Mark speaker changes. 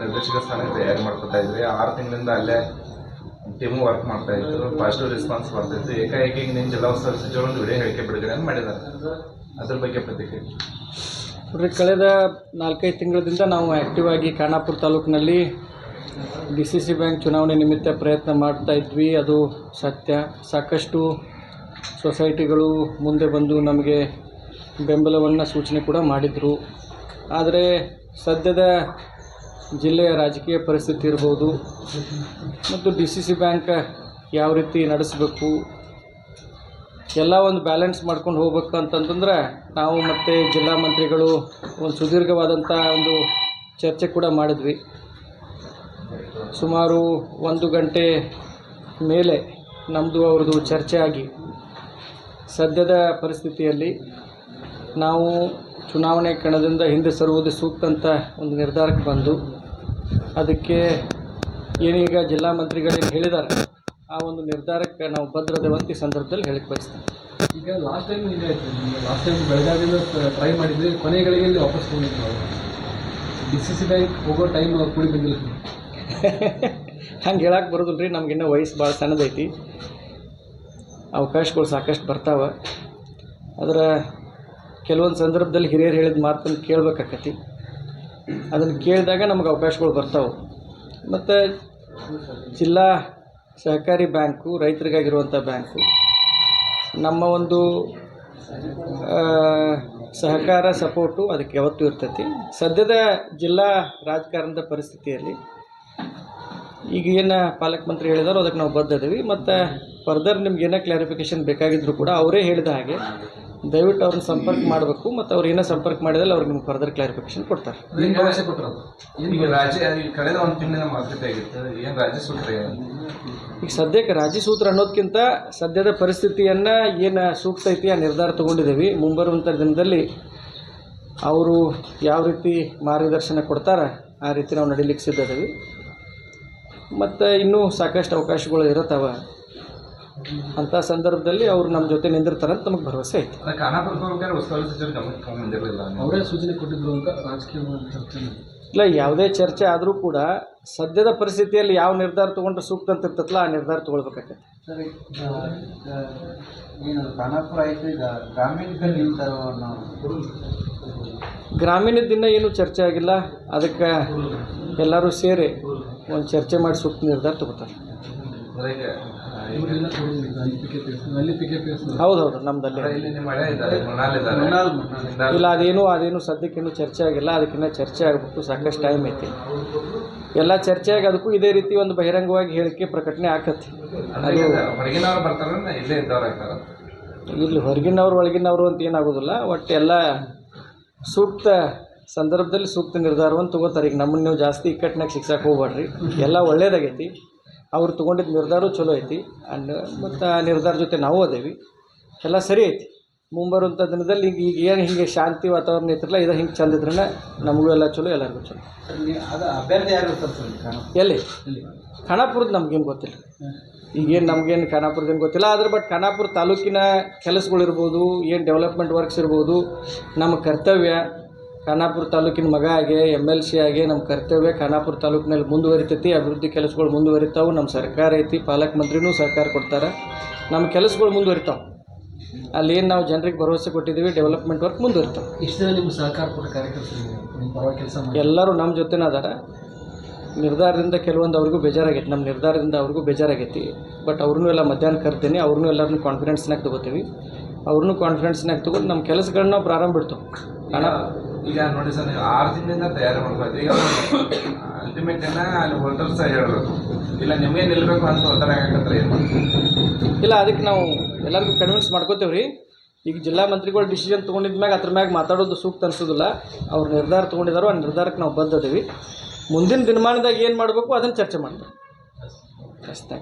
Speaker 1: ನಿರ್ದೇಶಕ ಸ್ಥಾನ ತಯಾರಿ ಮಾಡ್ಕೊತಾ ಇದ್ವಿ ಆರು ತಿಂಗಳಿಂದ ಅಲ್ಲೇ ಟೀಮು ವರ್ಕ್ ಮಾಡ್ತಾ ಇದ್ರು. ಪಾಸಿಟಿವ್ ರೆಸ್ಪಾನ್ಸ್ ಬರ್ತಿತ್ತು. ಏಕಾಏಕಿ ನಿನ್ನ ಜಿಲ್ಲಾ ಉಸ್ತುವಾರಿ ಸಚಿವರು ಒಂದು ವಿಡಿಯೋ ಹೇಳಿಕೆ ಬಿಡುಗಡೆ ಮಾಡಿದ್ದಾರೆ. ಅದ್ರ ಬಗ್ಗೆ ಪ್ರತಿಕ್ರಿಯೆ.
Speaker 2: ನೋಡ್ರಿ ಕಳೆದ ನಾಲ್ಕೈದು ತಿಂಗಳಿಂದ ನಾವು ಆ್ಯಕ್ಟಿವ್ ಆಗಿ ಖಾನಾಪುರ ತಾಲೂಕಿನಲ್ಲಿ ಡಿ ಸಿ ಸಿ ಬ್ಯಾಂಕ್ ಚುನಾವಣೆ ನಿಮಿತ್ತ ಪ್ರಯತ್ನ ಮಾಡ್ತಾ ಇದ್ವಿ. ಅದು ಸತ್ಯ. ಸಾಕಷ್ಟು ಸೊಸೈಟಿಗಳು ಮುಂದೆ ಬಂದು ನಮಗೆ ಬೆಂಬಲವನ್ನು ಸೂಚನೆ ಕೂಡ ಮಾಡಿದರು. ಆದರೆ ಸದ್ಯದ ಜಿಲ್ಲೆಯ ರಾಜಕೀಯ ಪರಿಸ್ಥಿತಿ ಇರ್ಬೋದು, ಮತ್ತು ಡಿ ಸಿ ಸಿ ಬ್ಯಾಂಕ್ ಯಾವ ರೀತಿ ನಡೆಸಬೇಕು, ಎಲ್ಲ ಒಂದು ಬ್ಯಾಲೆನ್ಸ್ ಮಾಡ್ಕೊಂಡು ಹೋಗ್ಬೇಕು ಅಂತಂತಂದ್ರೆ ನಾವು ಮತ್ತು ಜಿಲ್ಲಾ ಮಂತ್ರಿಗಳು ಒಂದು ಸುದೀರ್ಘವಾದಂಥ ಒಂದು ಚರ್ಚೆ ಕೂಡ ಮಾಡಿದ್ವಿ. ಸುಮಾರು ಒಂದು ಗಂಟೆ ಮೇಲೆ ನಮ್ಮದು ಅವ್ರದ್ದು ಚರ್ಚೆ ಆಗಿ. ಸದ್ಯದ ಪರಿಸ್ಥಿತಿಯಲ್ಲಿ ನಾವು ಚುನಾವಣೆ ಕಣದಿಂದ ಹಿಂದೆ ಸರುವುದು ಸೂಕ್ತ ಅಂತ ಒಂದು ನಿರ್ಧಾರಕ್ಕೆ ಬಂದು, ಅದಕ್ಕೆ ಏನೀಗ ಜಿಲ್ಲಾ ಮಂತ್ರಿಗಳೇನು ಹೇಳಿದ್ದಾರೆ ಆ ಒಂದು ನಿರ್ಧಾರಕ್ಕೆ ನಾವು ಭದ್ರತೆ ಈ ಸಂದರ್ಭದಲ್ಲಿ ಹೇಳಿಕ್ಕೆ ಬಯಸ್ತೀನಿ.
Speaker 3: ಈಗ ಲಾಸ್ಟ್ ಟೈಮ್ ಆಯ್ತು. ಲಾಸ್ಟ್ ಟೈಮ್ ಬೆಳಗಾವಿಯಿಂದ ಟ್ರೈ ಮಾಡಿದ್ವಿ ಕೊನೆಗಳಿಗೆ ವಾಪಸ್ ನಾವು ಡಿ ಸಿ ಸಿ ಬ್ಯಾಂಕ್ ಹೋಗೋ ಟೈಮ್ ಕೂಡಿ ಬಂದಿಲ್ಲ.
Speaker 2: ಹಂಗೆ ಹೇಳಕ್ಕೆ ಬರೋದಿಲ್ಲ ರೀ ನಮಗಿನ್ನೂ ವಯಸ್ಸು ಭಾಳ ಸಣ್ಣದೈತಿ. ಅವಕಾಶಗಳು ಸಾಕಷ್ಟು ಬರ್ತಾವೆ. ಆದ್ರೆ ಕೆಲವೊಂದು ಸಂದರ್ಭದಲ್ಲಿ ಹಿರಿಯರು ಹೇಳಿದ ಮಾತನ್ನು ಕೇಳಬೇಕಾಕತಿ. ಅದನ್ನು ಕೇಳಿದಾಗ ನಮ್ಗೆ ಅವಕಾಶಗಳು ಬರ್ತಾವೆ. ಮತ್ತು ಜಿಲ್ಲಾ ಸಹಕಾರಿ ಬ್ಯಾಂಕು ರೈತರಿಗಾಗಿರುವಂಥ ಬ್ಯಾಂಕು, ನಮ್ಮ ಒಂದು ಸಹಕಾರ, ಸಪೋರ್ಟು ಅದಕ್ಕೆ ಯಾವತ್ತೂ ಇರ್ತೈತಿ. ಸದ್ಯದ ಜಿಲ್ಲಾ ರಾಜಕಾರಣದ ಪರಿಸ್ಥಿತಿಯಲ್ಲಿ ಈಗ ಏನು ಪಾಲಕ್ ಮಂತ್ರಿ ಹೇಳಿದಾರೋ ಅದಕ್ಕೆ ನಾವು ಬದ್ಧ ಇದೀವಿ. ಮತ್ತು ಫರ್ದರ್ ನಿಮ್ಗೆ ಏನೋ ಕ್ಲಾರಿಫಿಕೇಶನ್ ಬೇಕಾಗಿದ್ದರೂ ಕೂಡ ಅವರೇ ಹೇಳಿದ ಹಾಗೆ ದಯವಿಟ್ಟು ಅವ್ರನ್ನ ಸಂಪರ್ಕ ಮಾಡಬೇಕು. ಮತ್ತು ಅವ್ರು ಏನೋ ಸಂಪರ್ಕ ಮಾಡಿದಲ್ಲಿ ಅವ್ರಿಗೆ ನಿಮ್ಗೆ ಫರ್ದರ್ ಕ್ಲಾರಿಫಿಕೇಶನ್ ಕೊಡ್ತಾರೆ.
Speaker 1: ಈಗ
Speaker 2: ಸದ್ಯಕ್ಕೆ ರಾಜಿ ಸೂತ್ರ ಅನ್ನೋದಕ್ಕಿಂತ ಸದ್ಯದ ಪರಿಸ್ಥಿತಿಯನ್ನು ಏನು ಸೂಕ್ತ ಐತಿ ಆ ನಿರ್ಧಾರ ತೊಗೊಂಡಿದ್ದೀವಿ. ಮುಂಬರುವಂಥ ದಿನದಲ್ಲಿ ಅವರು ಯಾವ ರೀತಿ ಮಾರ್ಗದರ್ಶನ ಕೊಡ್ತಾರೆ ಆ ರೀತಿ ನಾವು ನಡೀಲಿಕ್ಕೆ ಸಿದ್ಧದೀವಿ ಮತ್ತು ಇನ್ನೂ ಸಾಕಷ್ಟು ಅವಕಾಶಗಳು ಇರುತ್ತವೆ? ಅಂಥ ಸಂದರ್ಭದಲ್ಲಿ ಅವರು ನಮ್ಮ ಜೊತೆ ನಿಂದಿರ್ತಾರಂತ ನಮಗೆ ಭರವಸೆ ಐತಿ.
Speaker 3: ಅವರೇ ಸೂಚನೆ ಕೊಟ್ಟಿದ್ರು ಅಂತ ರಾಜಕೀಯ ಚರ್ಚೆ
Speaker 2: ಇಲ್ಲ ಯಾವುದೇ ಚರ್ಚೆ ಆದರೂ ಕೂಡ ಸದ್ಯದ ಪರಿಸ್ಥಿತಿಯಲ್ಲಿ ಯಾವ ನಿರ್ಧಾರ ತೊಗೊಂಡ್ರೆ ಸೂಕ್ತ ಅಂತ ಇರ್ತೈತಲ್ಲ ಆ ನಿರ್ಧಾರ ತೊಗೊಳ್ಬೇಕಾಗತ್ತೆ.
Speaker 4: ಸರ್ ಏನು ಖಾನಾಪುರ ಆಯಿತು ಈಗ ಗ್ರಾಮೀಣದಲ್ಲಿ ನಿಲ್ತಾರೋ ನಾವು
Speaker 2: ಗ್ರಾಮೀಣದಿಂದ ಏನೂ ಚರ್ಚೆ ಆಗಿಲ್ಲ ಅದಕ್ಕೆ ಎಲ್ಲರೂ ಸೇರಿ ಒಂದು ಚರ್ಚೆ ಮಾಡಿ ಸೂಕ್ತ ನಿರ್ಧಾರ ತಗೋತಾರೆ. ಹೌದು ಹೌದು ನಮ್ಮದಲ್ಲಿ
Speaker 1: ಇಲ್ಲಿ
Speaker 2: ಅದೇನು ಅದೇನು ಸದ್ಯಕ್ಕೇನು ಚರ್ಚೆ ಆಗಿಲ್ಲ ಅದಕ್ಕಿಂತ ಚರ್ಚೆ ಆಗಬೇಕು ಸಾಕಷ್ಟು ಟೈಮ್ ಐತಿ. ಎಲ್ಲ ಚರ್ಚೆ ಆಗಿ ಅದಕ್ಕೂ ಇದೇ ರೀತಿ ಒಂದು ಬಹಿರಂಗವಾಗಿ ಹೇಳಿಕೆ ಪ್ರಕಟಣೆ ಆಕತಿ.
Speaker 1: ಇಲ್ಲಿ
Speaker 2: ಹೊರಗಿನವ್ರು ಒಳಗಿನವರು ಅಂತ ಏನಾಗೋದಿಲ್ಲ ಒಟ್ಟು ಎಲ್ಲ ಸೂಕ್ತ ಸಂದರ್ಭದಲ್ಲಿ ಸೂಕ್ತ ನಿರ್ಧಾರವನ್ನು ತಗೋತಾರೆ. ಈಗ ನಮ್ಮನ್ನು ನೀವು ಜಾಸ್ತಿ ಇಕ್ಕಟ್ಟಿನಾಗ ಶಿಕ್ಷಕ್ಕೆ ಹೋಗ್ಬೇಡ್ರಿ ಎಲ್ಲ ಒಳ್ಳೇದಾಗೈತಿ. ಅವ್ರು ತೊಗೊಂಡಿದ್ದ ನಿರ್ಧಾರ ಚಲೋ ಐತಿ. ಆ್ಯಂಡ್ ಮತ್ತು ಆ ನಿರ್ಧಾರ ಜೊತೆ ನಾವು ಅದೇವಿ. ಎಲ್ಲ ಸರಿ ಐತಿ. ಮುಂಬರುವಂಥ ದಿನದಲ್ಲಿ ಈಗ ಈಗ ಏನು ಹಿಂಗೆ ಶಾಂತಿ ವಾತಾವರಣ ಐತ್ರಲ್ಲ ಇದು ಹಿಂಗೆ ಚಂದ ಇದ್ರೆ ನಮಗೂ ಎಲ್ಲ ಚಲೋ ಎಲ್ಲರಿಗೂ ಚಲೋ. ಎಲ್ಲಿ? ಖಾನಾಪುರದ ನಮಗೇನು ಗೊತ್ತಿಲ್ಲ. ಈಗೇನು ನಮಗೇನು ಖಾನಾಪುರದೇನು ಗೊತ್ತಿಲ್ಲ. ಆದ್ರೆ ಬಟ್ ಖಾನಾಪುರ ತಾಲೂಕಿನ ಕೆಲಸಗಳಿರ್ಬೋದು ಏನು ಡೆವಲಪ್ಮೆಂಟ್ ವರ್ಕ್ಸ್ ಇರ್ಬೋದು ನಮ್ಮ ಕರ್ತವ್ಯ ಖಾನಾಪುರ ತಾಲೂಕಿನ ಮಗ ಆಗಿ ಎಂ ಎಲ್ ಸಿ ಆಗಿ ನಮ್ಮ ಕರ್ತವ್ಯ ಖಾನಾಪುರ ತಾಲೂಕಿನಲ್ಲಿ ಮುಂದುವರಿತೈತಿ ಅಭಿವೃದ್ಧಿ ಕೆಲಸಗಳು ಮುಂದುವರಿತಾವೆ ನಮ್ಮ ಸರ್ಕಾರ ಐತಿ ಪಾಲಕ ಮಂತ್ರಿನೂ ಸಹಕಾರ ಕೊಡ್ತಾರೆ. ನಮ್ಮ ಕೆಲಸಗಳು ಮುಂದುವರಿತಾವೆ. ಅಲ್ಲಿ ಏನು ನಾವು ಜನರಿಗೆ ಭರವಸೆ ಕೊಟ್ಟಿದ್ದೀವಿ ಡೆವಲಪ್ಮೆಂಟ್ ವರ್ಕ್ ಮುಂದುವರಿತಾವೆ.
Speaker 3: ಇಷ್ಟೇ ನಿಮ್ಮ ಸಹಕಾರ ಕೊಟ್ಟ ಕಾರ್ಯಕರ್ತರು
Speaker 2: ಎಲ್ಲರೂ ನಮ್ಮ ಜೊತೆನ ಅದಾರ. ನಿರ್ಧಾರದಿಂದ ಕೆಲವೊಂದು ಅವ್ರಿಗೂ ಬೇಜಾರಾಗೈತಿ ನಮ್ಮ ನಿರ್ಧಾರದಿಂದ ಅವ್ರಿಗೂ ಬೇಜಾರಾಗೈತಿ. ಬಟ್ ಅವ್ರನ್ನೂ ಎಲ್ಲ ಮಧ್ಯಾಹ್ನ ಕರ್ತೀನಿ ಅವ್ರನ್ನೂ ಎಲ್ಲರನ್ನೂ ಕಾನ್ಫಿಡೆನ್ಸ್ನಾಗ ತೊಗೋತೀವಿ. ಅವ್ರನ್ನೂ ಕಾನ್ಫಿಡೆನ್ಸ್ನಾಗ ತೊಗೊಂಡು ನಮ್ಮ ಕೆಲಸಗಳನ್ನ ನಾವು ಪ್ರಾರಂಭ ಬಿಡ್ತೇವೆ.
Speaker 1: ಈಗ ನೋಡಿ ಸರ್ ನೀವು ಆರು ತಿಂಗಳಿಂದ ತಯಾರಿ ಮಾಡ್ಬೇಕು ಈಗ ಅಲ್ಟಿಮೇಟ್ ಏನ ಅಲ್ಲಿ ಹೋಲ್ಡರ್ಸ್ ಹೇಳ್ಬೇಕು. ಇಲ್ಲ ನಿಮಗೆ ನಿಲ್ಬೇಕು ಅಂತ ಒತ್ತಡ ಏನು
Speaker 2: ಇಲ್ಲ ಅದಕ್ಕೆ ನಾವು ಎಲ್ಲರಿಗೂ ಕನ್ವಿನ್ಸ್ ಮಾಡ್ಕೋತೇವೆ ರೀ ಈಗ ಜಿಲ್ಲಾ ಮಂತ್ರಿಗಳು ಡಿಸಿಷನ್ ತೊಗೊಂಡಿದ ಮ್ಯಾಗ ಅದ್ರ ಮ್ಯಾಗ ಮಾತಾಡೋದು ಸೂಕ್ತ ಅನ್ಸೋದಿಲ್ಲ. ಅವ್ರು ನಿರ್ಧಾರ ತೊಗೊಂಡಿದ್ದಾರೋ ಆ ನಿರ್ಧಾರಕ್ಕೆ ನಾವು ಬದ್ಧದೀವಿ ಮುಂದಿನ ದಿನಮಾನದಾಗ ಏನು ಮಾಡಬೇಕು ಅದನ್ನು ಚರ್ಚೆ ಅಷ್ಟೇ.